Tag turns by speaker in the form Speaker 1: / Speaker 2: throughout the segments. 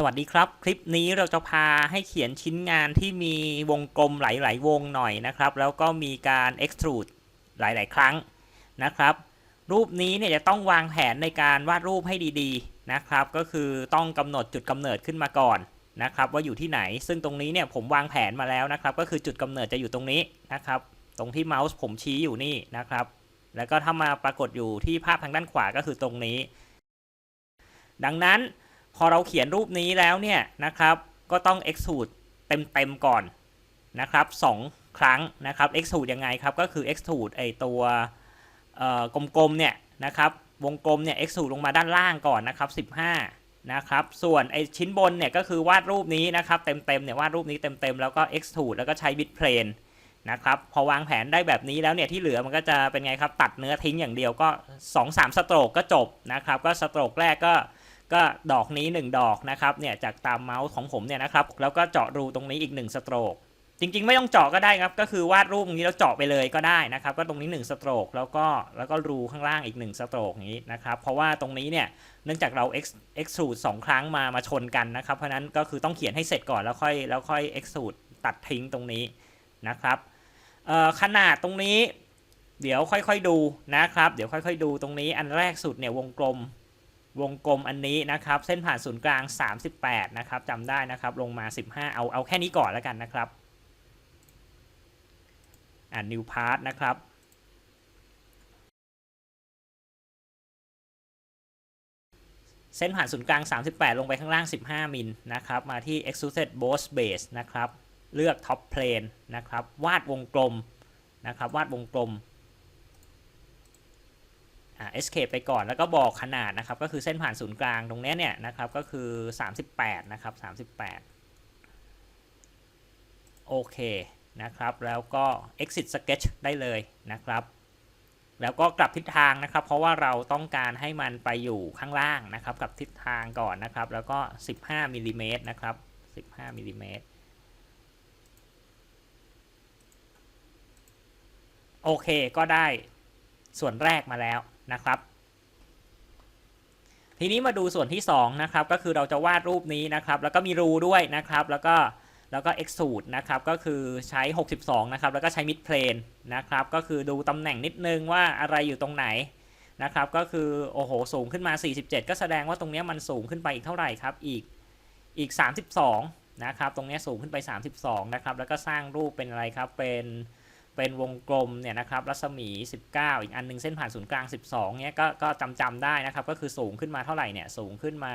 Speaker 1: สวัสดีครับ คลิปนี้เราจะพาให้เขียนชิ้นงานที่มีวงกลมหลาย ๆ วงหน่อยนะครับ แล้วก็มีการ extrude หลาย ๆ ครั้งนะครับ รูปนี้เนี่ยจะต้องวางแผนในการวาดรูปให้ดีๆนะครับ ก็คือต้องกำหนดจุดกำเนิดขึ้นมาก่อนนะครับ ว่าอยู่ที่ไหน ซึ่งตรงนี้เนี่ยผมวางแผนมาแล้วนะครับ ก็คือจุดกำเนิดจะอยู่ตรงนี้นะครับ ตรงที่เมาส์ผมชี้อยู่นี่นะครับ แล้วก็ถ้ามาปรากฏอยู่ที่ภาพทางด้านขวาก็คือตรงนี้ ดังนั้น พอเราเขียนรูปนี้แล้วเนี่ยนะครับ ก็ต้อง extrude เต็มๆก่อนนะครับสองครั้งนะครับ extrude ยังไงครับ ก็คือ extrude ไอตัวเอ่อกลมๆเนี่ยนะครับวงกลมเนี่ย extrude ลงมาด้านล่างก่อนนะครับ 15 นะครับ ส่วนไอชิ้นบนเนี่ยก็คือวาดรูปนี้นะครับเต็มๆเนี่ยวาดรูปนี้เต็มๆแล้วก็ extrude แล้วก็ใช้ bit plane นะครับพอวางแผนได้แบบนี้แล้วเนี่ยที่เหลือมันก็จะเป็นไงครับตัดเนื้อทิ้งอย่างเดียวก็ 2-3สโตรกก็จบนะครับก็สโตรกแรกก็ ก็ดอกนี้ 1 ดอกนะครับเนี่ยจากตามเมาส์ของผมเนี่ยนะครับแล้วก็เจาะรูตรงนี้อีก 1 สโตรกจริงๆ ไม่ต้องเจาะก็ได้ครับ ก็คือวาดรูปอย่างนี้แล้วเจาะไปเลยก็ได้นะครับ ก็ตรงนี้ 1 สโตรกแล้วก็แล้วก็รูข้างล่างอีก 1 สโตรกอย่างนี้นะครับ เพราะว่าตรงนี้เนี่ยเนื่องจากเรา ex extrude 2 ครั้งมามาชนกันนะครับ เพราะนั้นก็คือต้องเขียนให้เสร็จก่อนแล้วค่อยแล้วค่อย extrude ตัดทิ้งตรงนี้นะครับขนาดตรงนี้ เดี๋ยวค่อยๆดูนะครับ เดี๋ยวค่อย ๆ ดูตรงนี้อันแรกสุดเนี่ยวงกลม วงกลมอันนี้นะครับ เส้นผ่านศูนย์กลาง 38 นะครับจำได้นะครับ ลงมา 15 เอาเอาแค่นี้ก่อนแล้วกันนะครับอ่า new part นะครับเส้นผ่านศูนย์กลาง 38 ลงไปข้างล่าง 15 มิลนะครับ มาที่ extruded boss base นะครับ เลือก top plane นะครับ วาดวงกลมนะครับ วาดวงกลม escape ไปก่อนแล้วก็บอกขนาดนะครับ ก็คือเส้นผ่านศูนย์กลางตรงนี้เนี่ยนะครับก็คือ 38 นะครับ 38 โอเคนะครับ แล้วก็ exit sketch ได้เลยนะครับ แล้วก็กลับทิศทางนะครับ เพราะว่าเราต้องการให้มันไปอยู่ข้างล่างนะครับกลับทิศทางก่อนนะครับ แล้วก็ 15มิลลิเมตรนะครับ 15มิลลิเมตรโอเคก็ได้ส่วนแรกมาแล้ว นะครับ ทีนี้มาดูส่วนที่2นะครับก็คือเราจะวาดรูปนี้นะครับ แล้วก็มีรูด้วยนะครับ แล้วก็แล้วก็ extrude นะครับ ก็คือใช้ 62 นะครับ แล้วก็ใช้ mid plane นะครับ ก็คือดูตำแหน่งนิดนึงว่าอะไรอยู่ตรงไหนนะครับ ก็คือโอ้โหสูงขึ้นมา 47 ก็แสดงว่าตรงนี้มันสูงขึ้นไปอีกเท่าไหร่ครับ อีกอีก 32 นะครับ ตรงนี้สูงขึ้นไป 32 นะครับ แล้วก็สร้างรูปเป็นอะไรครับ เป็น เป็นวงกลมเนี่ยนะครับรัศมี 19 อีกอันหนึงเส้นผ่านศูนย์กลาง 12เนี่ยก็ก็จำจำได้นะครับ ก็คือสูงขึ้นมาเท่าไหร่เนี่ยสูงขึ้นมา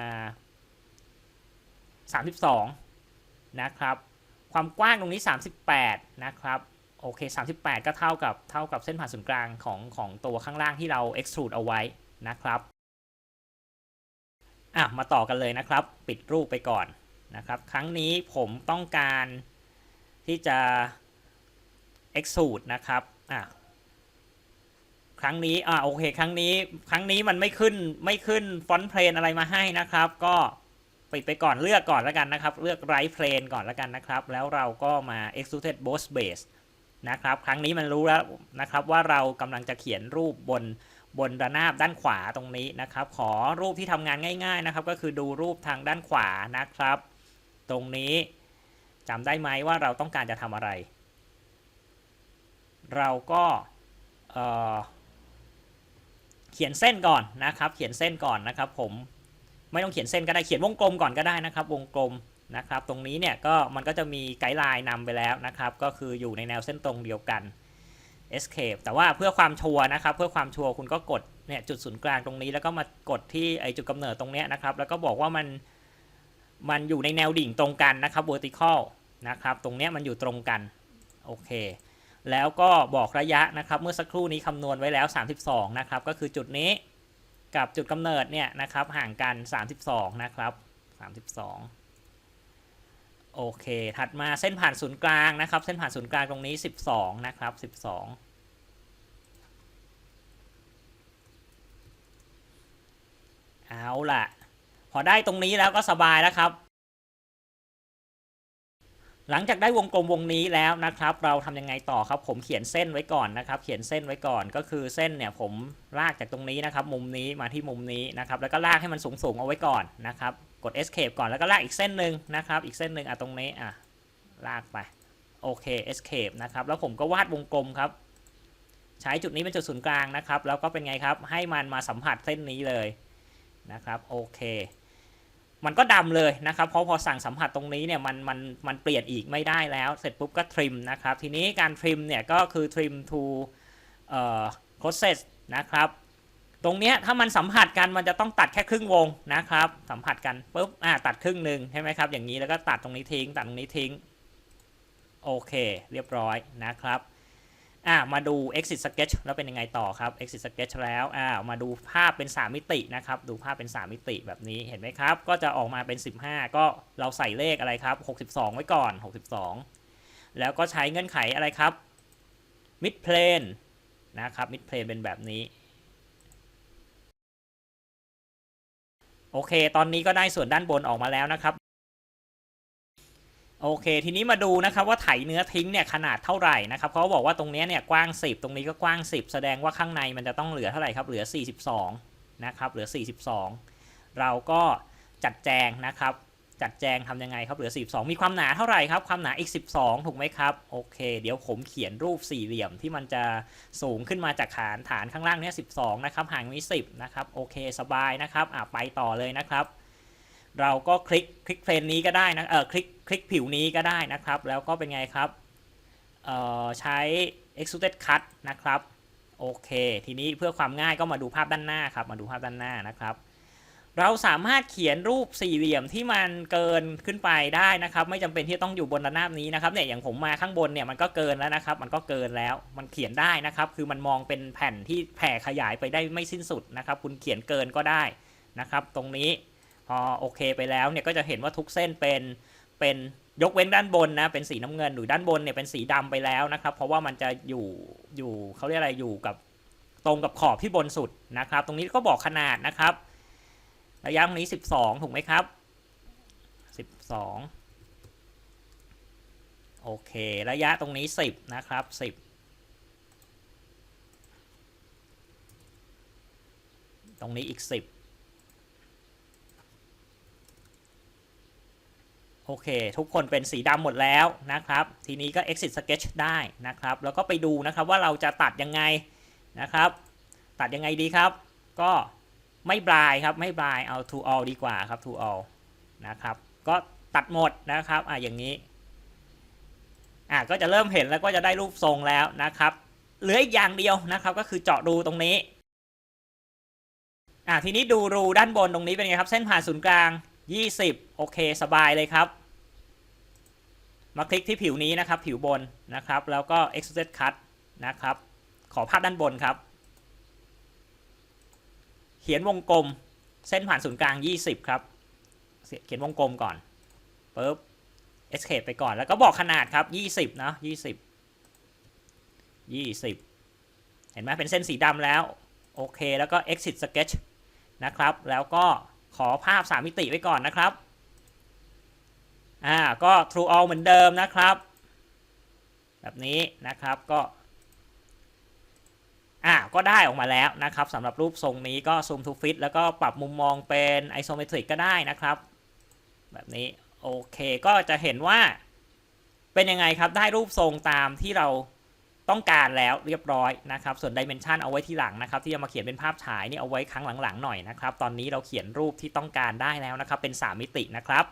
Speaker 1: 32 นะครับ ความกว้างตรงนี้ 38 นะครับโอเค 38 ก็เท่ากับเท่ากับเส้นผ่านศูนย์กลางของของตัวข้างล่างที่เรา extrude เอาไว้นะครับอะมาต่อกันเลยนะครับ ปิดรูปไปก่อนนะครับ ครั้งนี้ผมต้องการที่จะ exude นะครับอะครั้งนี้อ่าโอเค ครั้งนี้ครั้งนี้มันไม่ขึ้นไม่ขึ้นฟอนต์เพลนอะไรมาให้นะครับ ก็ปิดไปก่อนเลือกก่อนแล้วกันนะครับ เลือก right plane ก่อนแล้วกันนะครับ แล้วเราก็มา extruded boss base นะครับ ครั้งนี้มันรู้แล้วนะครับว่าเรากำลังจะเขียนรูปบนบนระนาบด้านขวาตรงนี้นะครับ ขอรูปที่ทำงานง่าย ๆนะครับ ก็คือดูรูปทางด้านขวานะครับ ตรงนี้จำได้ไหมว่าเราต้องการจะทำอะไร เราก็เเขียนเส้นก่อนนะครับ เขียนเส้นก่อนนะครับ ผมไม่ต้องเขียนเส้นก็ได้เขียนวงกลมก่อนก็ได้นะครับ วงกลมนะครับ ตรงนี้เนี่ยก็มันก็จะมีไกด์ไลน์นำไปแล้วนะครับ ก็คืออยู่ในแนวเส้นตรงเดียวกัน escape แต่ว่าเพื่อความชัวร์นะครับ เพื่อความชัวร์คุณก็กดเนี่ยจุดศูนย์กลางตรงนี้ แล้วก็มากดที่ไอจุดกำเนิดตรงเนี้ยนะครับ แล้วก็บอกว่ามันมันอยู่ในแนวดิ่งตรงกันนะครับ vertical นะครับ ตรงเนี้ยมันอยู่ตรงกัน โอเค แล้วก็บอกระยะนะครับ เมื่อสักครู่นี้คำนวณไว้แล้ว 32 นะครับ ก็คือจุดนี้กับจุดกำเนิดเนี่ยนะครับห่างกัน 32 นะครับ 32 โอเค ถัดมาเส้นผ่านศูนย์กลางนะครับ เส้นผ่านศูนย์กลางตรงนี้ 12 นะครับ 12เอาล่ะ พอได้ตรงนี้แล้วก็สบายแล้วครับ หลังจากได้วงกลมวงนี้แล้วนะครับ เราทำยังไงต่อครับ ผมเขียนเส้นไว้ก่อนนะครับ เขียนเส้นไว้ก่อนก็คือเส้นเนี่ยผมลากจากตรงนี้นะครับ มุมนี้มาที่มุมนี้นะครับ แล้วก็ลากให้มันสูงๆเอาไว้ก่อนนะครับ กด escape ก่อนแล้วก็ลากอีกเส้นหนึ่งนะครับ อีกเส้นหนึ่งอะตรงนี้อะลากไปโอเค escape นะครับ แล้วผมก็วาดวงกลมครับ ใช้จุดนี้เป็นจุดศูนย์กลางนะครับ แล้วก็เป็นไงครับ ให้มันมาสัมผัสเส้นนี้เลยนะครับ โอเค มันก็ดำเลยนะครับ เพราะพอสั่งสัมผัสตรงนี้เนี่ยมันมันมันเปลี่ยนอีกไม่ได้แล้ว เสร็จปุ๊บก็ทริมนะครับ ทีนี้การทริมเนี่ยก็คือทริม to เอ่อ process นะครับ ตรงเนี้ยถ้ามันสัมผัสกันมันจะต้องตัดแค่ครึ่งวงนะครับ สัมผัสกันปุ๊บอ่าตัดครึ่งหนึ่งใช่ไหมครับ อย่างนี้แล้วก็ตัดตรงนี้ทิ้ง ตัดตรงนี้ทิ้ง โอเค เรียบร้อยนะครับ อ่ามาดู exit sketch แล้วเป็นยังไงต่อครับ exit sketch แล้วอ่ามาดูภาพเป็น 3 มิตินะครับ ดูภาพเป็น 3 มิติแบบนี้เห็นไหมครับ ก็จะออกมาเป็น 15 ก็เราใส่เลขอะไรครับ 62 ไว้ก่อน 62 แล้วก็ใช้เงื่อนไขอะไรครับ mid plane นะครับ mid plane เป็นแบบนี้โอเค ตอนนี้ก็ได้ส่วนด้านบนออกมาแล้วนะครับ โอเค ทีนี้มาดูนะครับว่าไถเนื้อทิ้งเนี่ยขนาดเท่าไหร่นะครับเขาบอกว่าตรงนี้เนี่ยกว้าง 10 ตรงนี้ก็กว้าง 10 แสดงว่าข้างในมันจะต้องเหลือเท่าไหร่ครับ เหลือ 42 นะครับ เหลือ 42 เราก็จัดแจงนะครับ จัดแจงทำยังไงครับ เหลือ 42 มีความหนาเท่าไหร่ครับ ความหนาอีก 12 ถูกไหมครับ โอเค เดี๋ยวผมเขียนรูปสี่เหลี่ยมที่มันจะสูงขึ้นมาจากฐานฐานข้างล่างเนี่ย12 นะครับ ห่างนี้10 นะครับ โอเค สบายนะครับ อะไปต่อเลยนะครับ เราก็คลิกคลิกเพลนนี้ก็ได้นะเออคลิกคลิกผิวนี้ก็ได้นะครับ แล้วก็เป็นไงครับเอ่อใช้ extruded cut นะครับโอเค ทีนี้เพื่อความง่ายก็มาดูภาพด้านหน้าครับ มาดูภาพด้านหน้านะครับ เราสามารถเขียนรูปสี่เหลี่ยมที่มันเกินขึ้นไปได้นะครับ ไม่จำเป็นที่ต้องอยู่บนระนาบนี้นะครับเนี่ยอย่างผมมาข้างบนเนี่ยมันก็เกินแล้วนะครับ มันก็เกินแล้วมันเขียนได้นะครับ คือมันมองเป็นแผ่นที่แผ่ขยายไปได้ไม่สิ้นสุดนะครับ คุณเขียนเกินก็ได้นะครับ ตรงนี้ พอโอเคไปแล้วเนี่ยก็จะเห็นว่าทุกเส้นเป็นเป็นยกเว้นด้านบนนะเป็นสีน้ำเงินหรือด้านบนเนี่ยเป็นสีดำไปแล้วนะครับเพราะว่ามันจะอยู่อยู่เขาเรียกอะไรอยู่กับตรงกับขอบที่บนสุดนะครับ ตรงนี้ก็บอกขนาดนะครับระยะตรงนี้ 12 ถูกไหมครับ 12 โอเค ระยะตรงนี้ 10 นะครับ 10 ตรงนี้อีก 10 โอเค ทุกคนเป็นสีดำหมดแล้วนะครับ ทีนี้ก็ exit sketch ได้นะครับ แล้วก็ไปดูนะครับว่าเราจะตัดยังไงนะครับ ตัดยังไงดีครับ ก็ไม่บลายครับไม่บลายเอา to all ดีกว่าครับ to all นะครับ ก็ตัดหมดนะครับอะอย่างนี้อะก็จะเริ่มเห็นแล้วก็จะได้รูปทรงแล้วนะครับ เหลืออีกอย่างเดียวนะครับ ก็คือเจาะรูตรงนี้อะทีนี้ดูรูด้านบนตรงนี้เป็นไงครับ เส้นผ่านศูนย์กลาง 20 โอเคสบายเลยครับ มาคลิกที่ผิวนี้นะครับ ผิวบนนะครับ แล้วก็ extrude cut นะครับ ขอภาพด้านบนครับ เขียนวงกลมเส้นผ่านศูนย์กลาง 20 ครับ เขียนวงกลมก่อนปุ๊บ escape ไปก่อน แล้วก็บอกขนาดครับ 20เนาะ20 20 เห็นไหมเป็นเส้นสีดำแล้ว โอเค แล้วก็ exit sketch นะครับ แล้วก็ ขอภาพ 3 มิติไว้ก่อนนะครับ อ่า ก็ true all เหมือนเดิมนะครับ แบบนี้นะครับ ก็ อ่า ก็ได้ออกมาแล้วนะครับสำหรับรูปทรงนี้ก็ zoom to fit แล้วก็ปรับมุมมองเป็น isometric ก็ได้นะครับ แบบนี้ โอเค ก็จะเห็นว่าเป็นยังไงครับ ได้รูปทรงตามที่เรา ต้องการแล้วเรียบร้อยนะครับ ส่วนดิเมนชันเอาไว้ที่หลังนะครับ ที่จะมาเขียนเป็นภาพฉายนี่เอาไว้ครั้งหลังๆหน่อยนะครับ ตอนนี้เราเขียนรูปที่ต้องการได้แล้วนะครับ เป็น 3 มิตินะครับ